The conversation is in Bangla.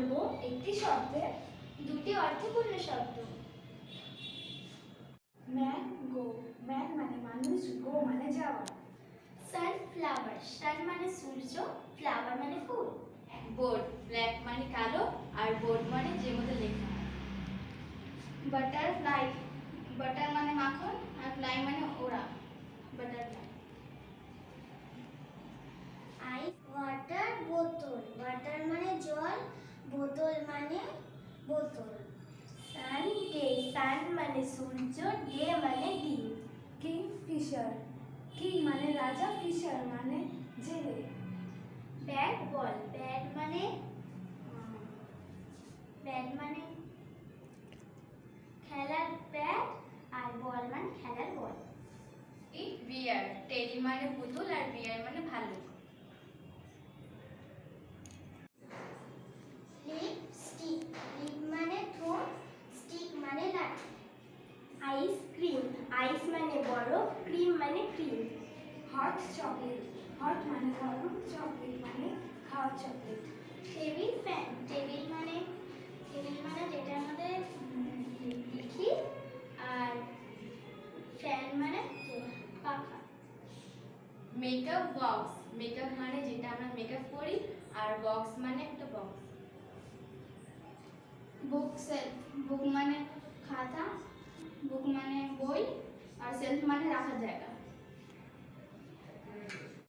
বলব একটি শব্দে দুটি অর্থপূর্ণ শব্দ। ম্যান গো ম্যান মানে মানুষ গো মানে যাওয়া। সানফ্লাওয়ার সান মানে সূর্য ফ্লাওয়ার মানে ফুল। বোর্ড ব্ল্যাক মানে কালো আর বোর্ড মানে যে মধ্যে লেখা। বাটারফ্লাই বাটার মানে মাখন আর ফ্লাই মানে ওড়া বাটারফ্লাই আইস ওয়াটার বোতল ওয়াটার মানে জল বোতল মানে বোতল সান ডে সান মানে সূর্য ডে মানে দিন। কিং ফিশার কিং মানে রাজা ফিশার মানে জেলে। ব্যাট বল ব্যাট মানে ব্যাট মানে খেলার ব্যাট আর বল মানে খেলার বল ইট বিয়ার টেডি মানে পুতুল আর বিয়ার মানে ভালুক আইসক্রিম আইস মানে বরফ ক্রিম মানে ক্রিম হট চকলেট হট মানে গরম চকলেট মানে খাওয়া চকলেট টেবিল ফ্যান টেবিল মানে টেবিল মানে যেটা আমাদের লিখি আর ফ্যান মানে পাখা। মেকআপ বক্স মেকআপ মানে যেটা আমরা মেকআপ করি আর বক্স মানে একটা বক্স বুক সেলফ বুক মানে খাতা সেলফ মানে রাখার জায়গা